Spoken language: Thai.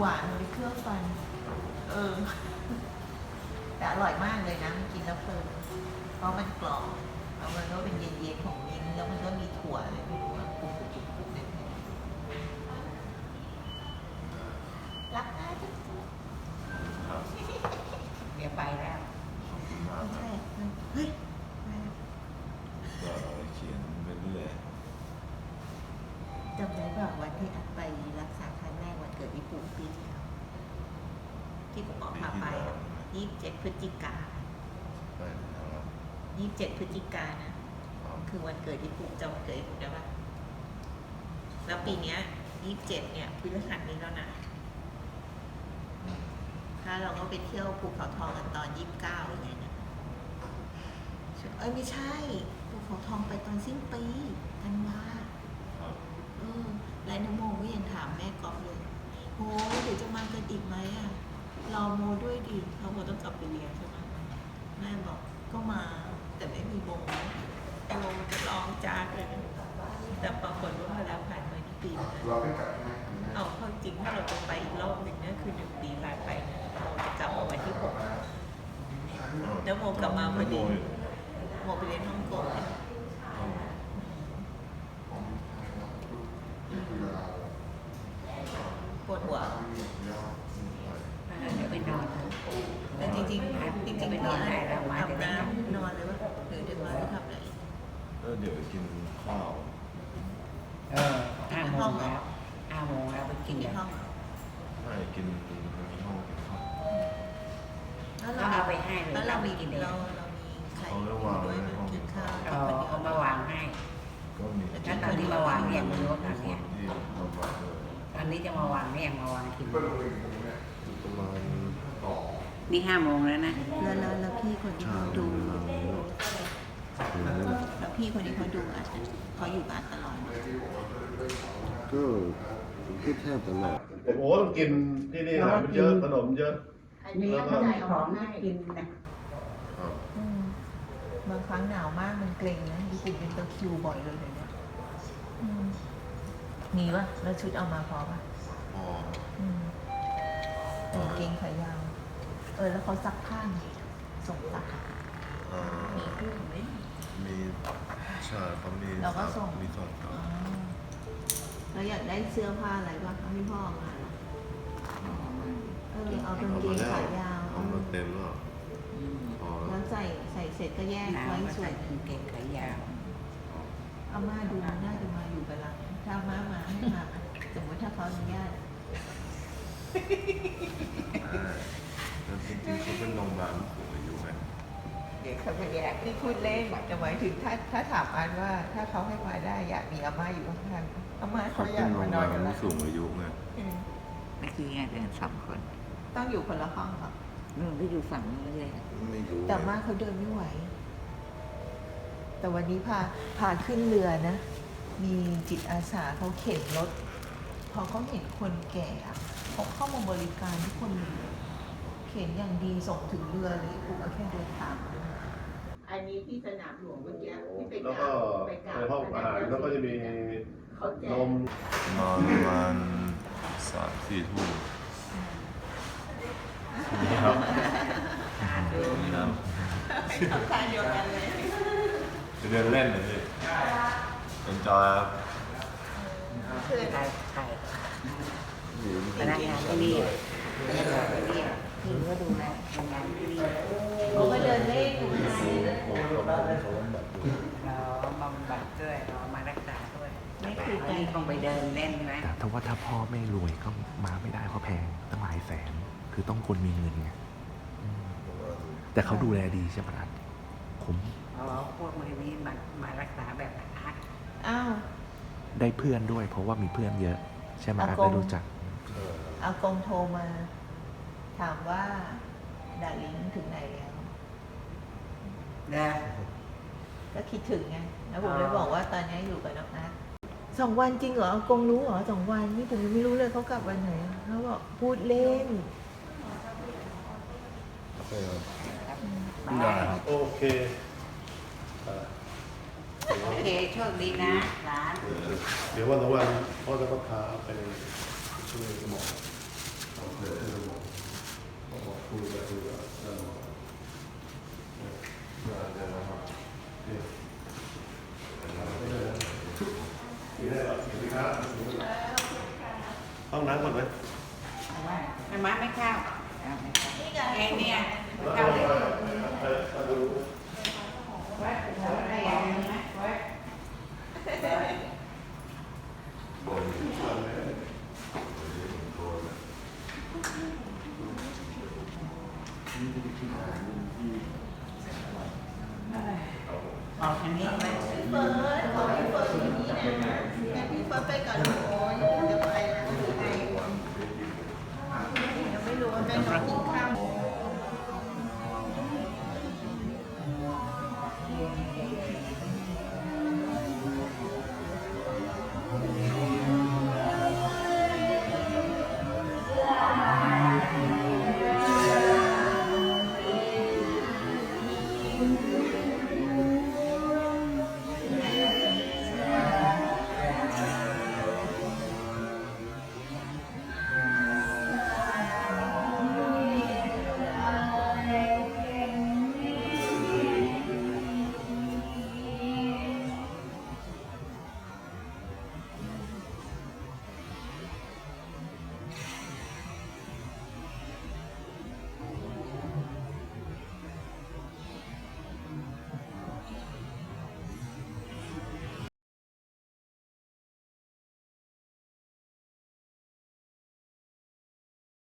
หวานมันเป็นเครื่องฟัน เออ แต่อร่อยมากเลยนะมันกินแล้วเพลินเพราะมันกรอบแล้วมันก็เป็นเย็นๆของมิ้นแล้วมันก็มีถั่วอะไรไม่รู้อะกรุบกรุบกรุบกรุบเนี่ยรักนะจุ๊บเดี๋ยวไปแล้วขอบคุณมากไม่ครัใช่เฮ้ยก็เขียน ปุ่นปีที่แล้วที่ผมออกปีพาที่ไปแล้วยี่สิบเจ็ดพฤศจิกาไปนะครับยี่สิบเจ็ดพฤศจิกานะครับคือวันเกิดญี่ปุ่นจำวันเกิดญี่ปุ่นได้ปะแล้วปีเนี้ยยี่สิบเจ็ดเนี่ยพฤหัสนี้แล้วนะถ้าเราก็ไปเที่ยวภูเขาทองกันตอนยี่สิบเก้าอย่างเงี้ยนะเอ้ยไม่ใช่ภูเขาทองไปตอนสิ้นปีธันวาครับเออแล้วนโมก็ยังถามแม่กอฟเลย โหเดี๋ยวจะมากันอีกไหมอะรอโมด้วยดิเขาบอกต้องกลับไปเรียนใช่ไหมแม่บอกก็มาแต่ไม่มีโมไอโมจะร้องจากเลยนะแต่ปรากฏว่าเวลาผ่านมาที่ปีนะเราไม่กลับใช่ไหมเอาเข้าจริงถ้าเราจะไปอีกรอบหนึ่งเนี่ยคือหนึ่งปีผ่านไปเนี่ยโมจะกลับมาวันที่หกแล้วโมกลับมาพอดีโมไปเรียนฮ่องกงเนี่ยปวดหัว เดี๋ยวไปนอน แต่จริงๆจริงๆ จริงๆไปนอนได้แล้วมาอาบน้ำนอนเลยว่าหรือเดี๋ยวมาจะทำอะไรแล้วเดี๋ยวกินข้าวเออห้าโมงแล้วห้าโมงแล้วไปกินในกันห้องไม่กินในห้องกินข้าวแล้วเราเอาไปให้เลยแล้วเรามีกินเอเรางเรามีใครอยู่ด้วยไหมกินข้าวเอามาวางให้ก็มีแล้วตอนที่มาวางเนี่ยมันลดอันเนี้ยนที่ลำบากเลยตอนนี้จะมาวางเนี่ยมาวางกิน นี่ห้าโมงแล้วนะแล้วแล้วแล้วพี่คนที่เช้าเขาดูเวลานี้คือแล้วพี่คนนี้เขาดูอัดเขาอยู่กับอัดตลอดก็ก็แทบตลอดผมโอ้ต้องกินที่นี่อาหารมันเยอะขนมเยอะมีของให้กินนะครับอืมบางครั้งหนาวมากมันเกร็งนะญี่ปุ่นเป็นตะคริวบ่อยเลยเดี๋ยวนี้อืมมีปะแล้วชุดเอามาพอปะพออืมกางเกงขายาวเออแล้วเขาซักผ้าไงส่งซักเอ่อมีเครื่องไหมมีใช่เขามีเราก็ส่ง มีส่งครัอ๋บอแล้วอยากได้เสื้อผ้าอะไรบ้างให้พ่อเอามาเหรอเออเอากางเกงขายาวเอามาเต็มแล้วอืมพอแล้แล้ววใส่ใส่เสร็จก็แยกหนาวไว้ก็ส่วใส่นกางเกงขายาวอาม่าดูน่าจะมาอยู่กับเราถ้าอาม่ามาให้มาสมมติถ้าเขาอนุญาต แต่จริงๆเขาเป็นโรงพยาบาลผู้สูงอายุไงเด็กเขาไปแยกนี่พูดเล่นแต่หมายถึงถ้าถ้าถามอันว่า ถ้าเขาให้มาได้อยากมีอาม่าอยู่ข้างๆอาม่าเขาเขาอเป็ยานกโรงมาพยานบาลอนกับเราผู้สูงอายุไงอืมเมื่อกี้ไงเดินสองคนต้องอยู่คนละห้องเหรอนู่นก็อยู่ฝั่งนู้นเลยไม่รู้แต่อาม่าเขาเดินไม่ไหว แต่วันนี้พาพาขึ้นเรือนะ มีจิตอาสาเขาเข็นรถ พอเขาเห็นคนแก่อะเขาเข้ามาบริการทุกคนเลย เข็นอย่างดีส่งถึงเรือเลยกูก็แค่เดินตามอันนี้ที่สนามหลวงเมื่อกี้ที่ไปแล้วกราก็บไปกราบในห้องอาหารแล้วก็จะมีเขาแจนก ม นอนประมาณสามสี่ทุ่มครับครับทำการเดียวกันเลยจะเดินเล่นเลยสิเป็นจอยครับคือ ใครใครพนักงานที่นี่พนักงาน ทีก็ดูแลทำงานเขาก็เดินเล่นเราบำบัดด้วยเรามารักษาด้วยไม่คืออันการนี้คงไปเดินเล่นไหมแต่ถ้าว่าถ้าพ่อไม่รวยก็มาไม่ได้เพราะแพงตั้งหลายแสน คือต้องคนมีเงินไงแต่เขาดูแลดีใช่ไหมครับผมอ๋อพวกมือนี้มามารักษาแบบอาร์ตอ้าวได้เพื่อนด้วย เพราะว่ามีเพื่อนเยอะ ใช่ไหมอากงได้รู้จักอากงโทรมา ถามว่าดาลิงถึงไหนแล้ว นะก็คิดถึงไงแล้วผมอ๋อเลยบอกว่าตอนนี้อยู่กับน้องนัทสองวันจริงเหรออากงรู้เหรอสองวันนี่ผมยังไม่รู้เลยเขากลับวันไหนเขาบอกพูดเล่นได้โอเคอ่าโอเคโชคดีนะหลาน เดี๋ยววันสองวันพ่อจะก็พาไปช่วยหมอคุ ห้องน้ำก่อนไหมไม่มาไม่เข้าไงเนี่ยเข้าเลยวัดหัวอะไรอย่างนี้นะวัด